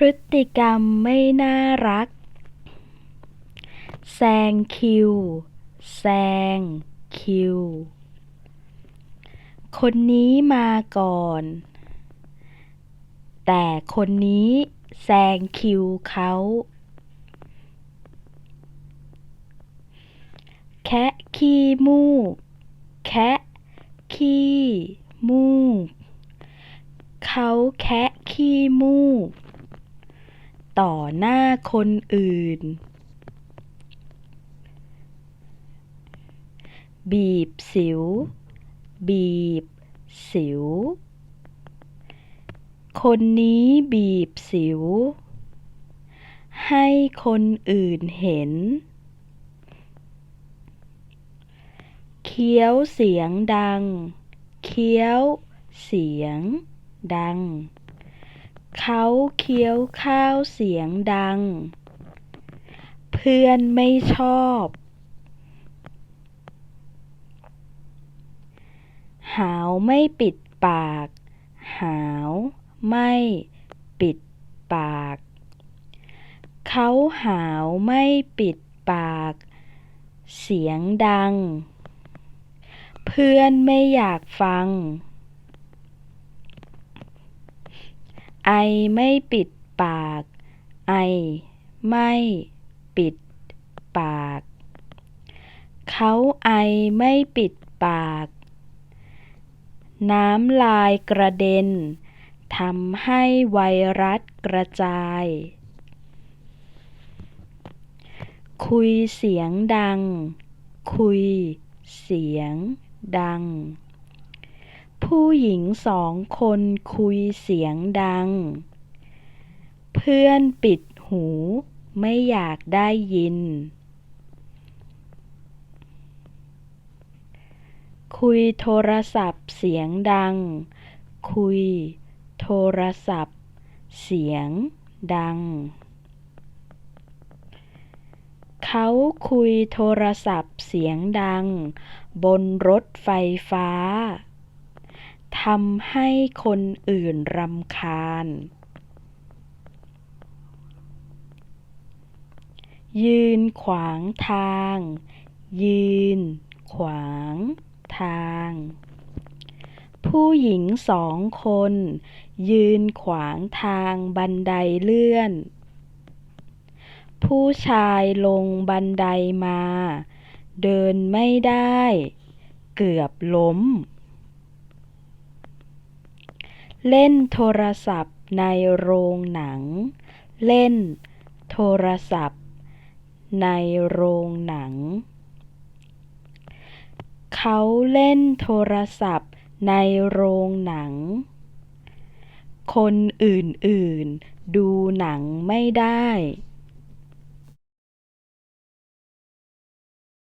พฤติกรรมไม่น่ารัก แซงคิว แซงคิว คนนี้มาก่อน แต่คนนี้แซงคิวเขา แคะขี้มูก แคะขี้มูก เขาแคะขี้มูก ต่อหน้าคนอื่น บีบสิว บีบสิว คนนี้บีบสิว ให้คนอื่นเห็น เคี้ยวเสียงดัง เคี้ยวเสียงดัง เขาเคี้ยวข้าวเสียงดัง เพื่อนไม่ชอบ หาวไม่ปิดปาก หาวไม่ปิดปาก เขาหาวไม่ปิดปาก เสียงดัง เพื่อนไม่อยากฟัง ไอไม่ปิดปาก ไอไม่ปิดปาก เขาไอไม่ปิดปาก น้ำลายกระเด็นทำให้ไวรัสกระจาย คุยเสียงดัง คุยเสียงดัง ผู้หญิงสองคนคุยเสียงดัง เพื่อนปิดหูไม่อยากได้ยิน คุยโทรศัพท์เสียงดัง คุยโทรศัพท์เสียงดัง เขาคุยโทรศัพท์เสียงดัง บนรถไฟฟ้า ทำให้คนอื่นรำคาญ ยืนขวางทาง ยืน ขวางทาง ผู้หญิงสองคน ยืนขวางทางบันไดเลื่อน ผู้ชายลงบันไดมา เดินไม่ได้ เกือบล้ม เล่นโทรศัพท์ในโรงหนัง เล่นโทรศัพท์ ในโรงหนัง เขาเล่นโทรศัพท์ในโรงหนัง คนอื่นๆ ดูหนังไม่ได้